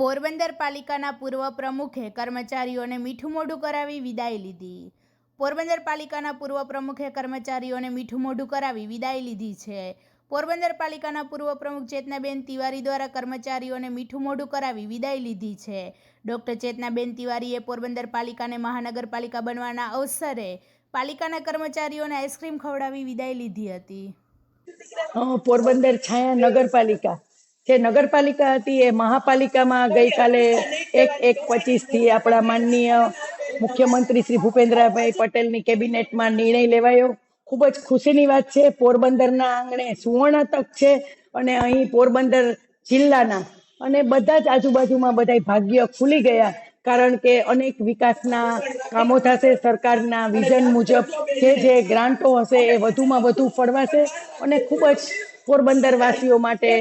પોરબંદર પાલિકાના પૂર્વ પ્રમુખે કર્મચારીઓને મીઠું મોઢું કરાવી વિદાય લીધી. પોરબંદર પાલિકાના પૂર્વ પ્રમુખે કર્મચારીઓને મીઠું મોઢું કરાવી વિદાય લીધી છે. પોરબંદર પાલિકાના પૂર્વ પ્રમુખ ચેતનાબેન તિવારી દ્વારા કર્મચારીઓને મીઠું મોઢું કરાવી વિદાય લીધી છે. ડૉક્ટર ચેતનાબેન તિવારીએ પોરબંદર પાલિકાને મહાનગરપાલિકા બનવાના અવસરે પાલિકાના કર્મચારીઓને આઈસ્ક્રીમ ખવડાવી વિદાય લીધી હતી. પોરબંદર છાયા નગરપાલિકા. જે નગરપાલિકા હતી, એ મહાપાલિકામાં ગઈકાલે એક એક પચીસથી આપણા માનનીય મુખ્યમંત્રી શ્રી ભૂપેન્દ્રભાઈ પટેલની કેબિનેટમાં નિર્ણય લેવાયો. ખૂબ જ ખુશીની વાત છે, પોરબંદરના આંગણે સુવર્ણ તક છે અને અહીં પોરબંદર જિલ્લાના અને બધા જ આજુબાજુમાં બધા ભાગ્ય ખુલી ગયા. કારણ કે અનેક વિકાસના કામો થશે, સરકારના વિઝન મુજબ જે જે ગ્રાન્ટો હશે એ વધુમાં વધુ ફળવાશે અને ખૂબ જ પોરબંદરવાસીઓ માટે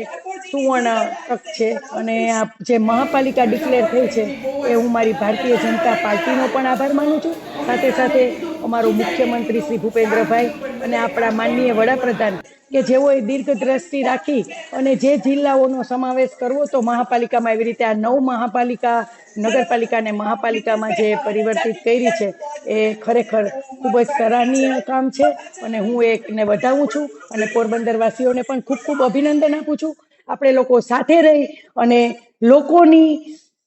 સુવર્ણ તક છે અને આ જે મહાપાલિકા ડિક્લેર થઈ છે, એ હું મારી ભારતીય જનતા પાર્ટીનો પણ આભાર માનું છું. સાથે સાથે અમારું મુખ્યમંત્રી શ્રી ભૂપેન્દ્રભાઈ અને આપણા માનનીય વડાપ્રધાન કે જેઓએ દીર્ઘ દ્રષ્ટિ રાખી અને જે જિલ્લાઓનો સમાવેશ કરવો તો મહાપાલિકામાં એવી રીતે આ નવ મહાપાલિકા, નગરપાલિકા અને મહાપાલિકામાં જે પરિવર્તિત કરી છે, એ ખરેખર ખૂબ જ સરાહનીય કામ છે. અને હું એકને વધાવું છું અને પોરબંદરવાસીઓને પણ ખૂબ ખૂબ અભિનંદન આપું છું. આપણે લોકો સાથે રહી અને લોકોની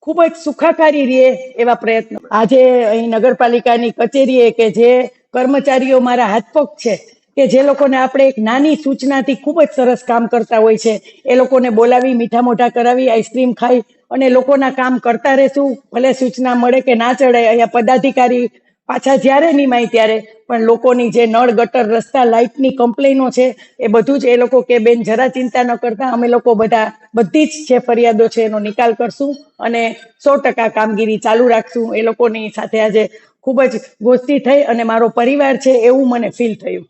ખૂબ જ સુખાકારી રહે એવા પ્રયત્નો. આજે અહીં નગરપાલિકાની કચેરીએ કે જે કર્મચારીઓ મારા હાથપગ છે, કે જે લોકોને આપણે એક નાની સૂચનાથી ખૂબ જ સરસ કામ કરતા હોય છે, એ લોકોને બોલાવી મીઠા મોઢા કરાવી, આઈસ્ક્રીમ ખાઈ અને લોકોના કામ કરતા રહેશું. ભલે સૂચના મળે કે ના ચડે, અહીંયા પદાધિકારી પાછા જ્યારે નિમાય ત્યારે, પણ લોકોની જે નળ ગટર, રસ્તા, લાઇટની કમ્પ્લેનો છે, એ બધું જ એ લોકો કે બેન જરા ચિંતા ન કરતા, અમે લોકો બધા બધી જ જે ફરિયાદો છે એનો નિકાલ કરશું અને સો ટકા કામગીરી ચાલુ રાખશું. એ લોકોની સાથે આજે ખૂબ જ ગોષ્ઠી થઈ અને મારો પરિવાર છે એવું મને ફીલ થયું.